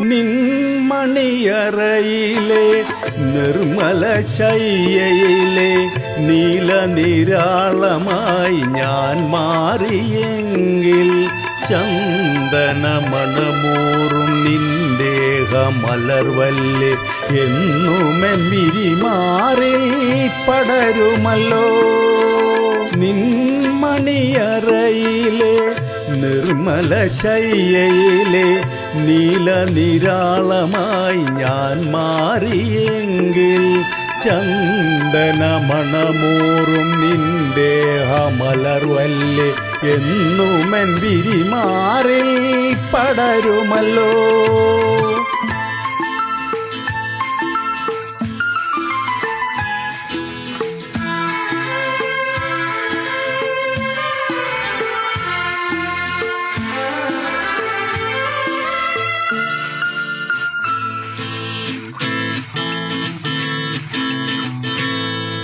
നിൻമണിയറയിലെ നിർമ്മല ശയ്യയിലെ നീല നിരാളമായി ഞാൻ മാറിയെങ്കിൽ ചന്ദന മണമൂറും നിന്ദേഹ മലർവല്ല് എന്നുമെൻ വിരിമാറിൽ പടരുമല്ലോ. നിൻമണിയറയിലെ നിർമ്മല ശയ്യയിലെ നീല നിരാളമായി ഞാൻ മാറിയെങ്കിൽ ചന്ദന മണമൂറും നിന്റെ അമലർവല്ലേ എന്നുമെൻ വിരിമാറിൽ പടരുമല്ലോ.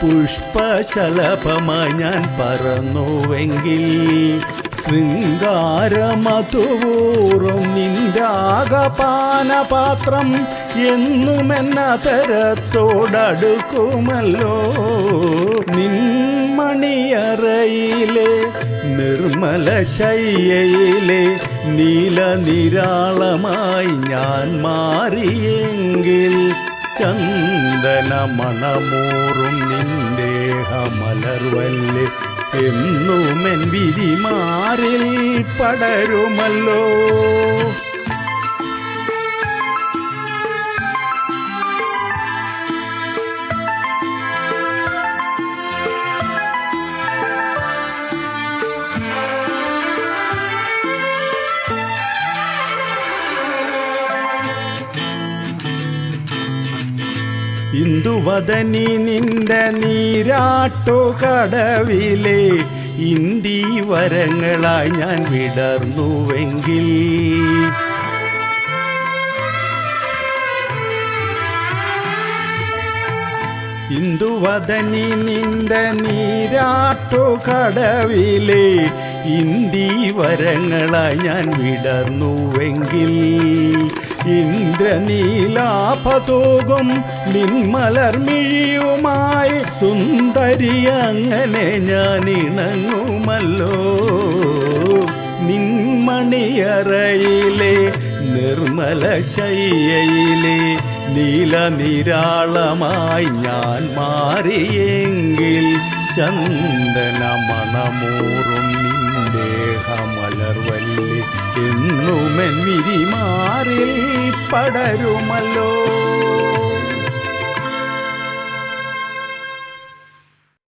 പുഷ്പശലഭമായി ഞാൻ പറന്നുവെങ്കിൽ ശൃംഗാരമധുവൂറും നിന്റെ ആകപാനപാത്രം എന്നുമെന്ന തരത്തോടടുക്കുമല്ലോ. നിൻമണിയറയിലെ നിർമ്മല ശയ്യയിലെ നീല നിരാളമായി ഞാൻ മാറിയെങ്കിൽ ചന്ദന മണമൂറും നിന്ദേഹമലർവല്ലേ എന്നും എന്നുമെൻ വിരിമാറിൽ പടരുമല്ലോ. ഇന്ദുവദനി നിന്റെ നീരാട്ടു കടവിലെ ഇന്ദി വരങ്ങളായി ഞാൻ വിടർന്നുവെങ്കിൽ. ഇന്ദുവദനി നിന്റെ നീരാട്ടു കടവിലെ ഇന്ദി വരങ്ങളായി ഞാൻ വിടർന്നുവെങ്കിൽ. ഇന്ദ്രനീലാപതോകും നിന്മലർമിഴിയുമായി സുന്ദരി അങ്ങനെ ഞാൻ ഇണങ്ങുമല്ലോ നിന്മണിയറയിലെ നിർമ്മല ശയ്യയിലെ നീല നിരാളമായി ഞാൻ മാറിയെങ്കിൽ ചന്ദന മണമൂറും നിന്ദേഹമലർവല്ലി എന്നുമെൻ വിരിമാറിൽ പടരുമല്ലോ.